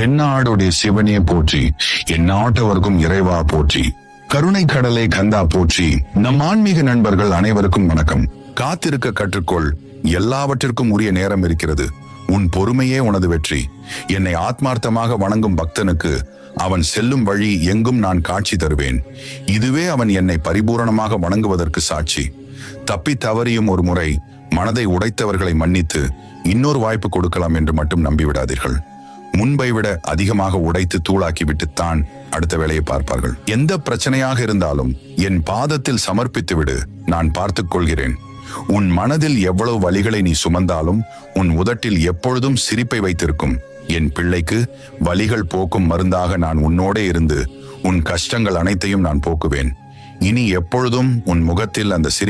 தென்னாடுடைய சிவனே போற்றி என் நாட்டவர்க்கும் இறைவா போற்றி கருணை கடலை கந்தா போற்றி நம் ஆன்மீக நண்பர்கள் அனைவருக்கும் வணக்கம். காத்திருக்க கற்றுக்கொள் எல்லாவற்றிற்கும் உரிய நேரம் இருக்கிறது. உன் பொறுமையே உனது வெற்றி. என்னை ஆத்மார்த்தமாக வணங்கும் பக்தனுக்கு அவன் செல்லும் வழி எங்கும் நான் காட்சி தருவேன். இதுவே அவன் என்னை பரிபூரணமாக வணங்குவதற்கு சாட்சி. தப்பி தவறியும் ஒரு முறை மனதை உடைத்தவர்களை மன்னித்து இன்னொரு வாய்ப்பு கொடுக்கலாம் என்று மட்டும் நம்பிவிடாதீர்கள். முன்பை விட அதிகமாக உடைத்து தூளாக்கிவிட்டுத்தான் அடுத்த வேலையை பார்ப்பார்கள். எந்த பிரச்சனையாக இருந்தாலும் என் பாதத்தில் சமர்ப்பித்து விடு நான் பார்த்துக் கொள்கிறேன். உன் மனதில் எவ்வளவு வலிகளை நீ சுமந்தாலும் உன் உதட்டில் எப்பொழுதும் சிரிப்பை வைத்திருக்கும். என் பிள்ளைக்கு வலிகள் போக்கும் மருந்தாக நான் உன்னோடே இருந்து உன் கஷ்டங்கள் அனைத்தையும் நான் போக்குவேன். இனி எப்பொழுதும் உன் முகத்தில் அந்த சிரிப்பு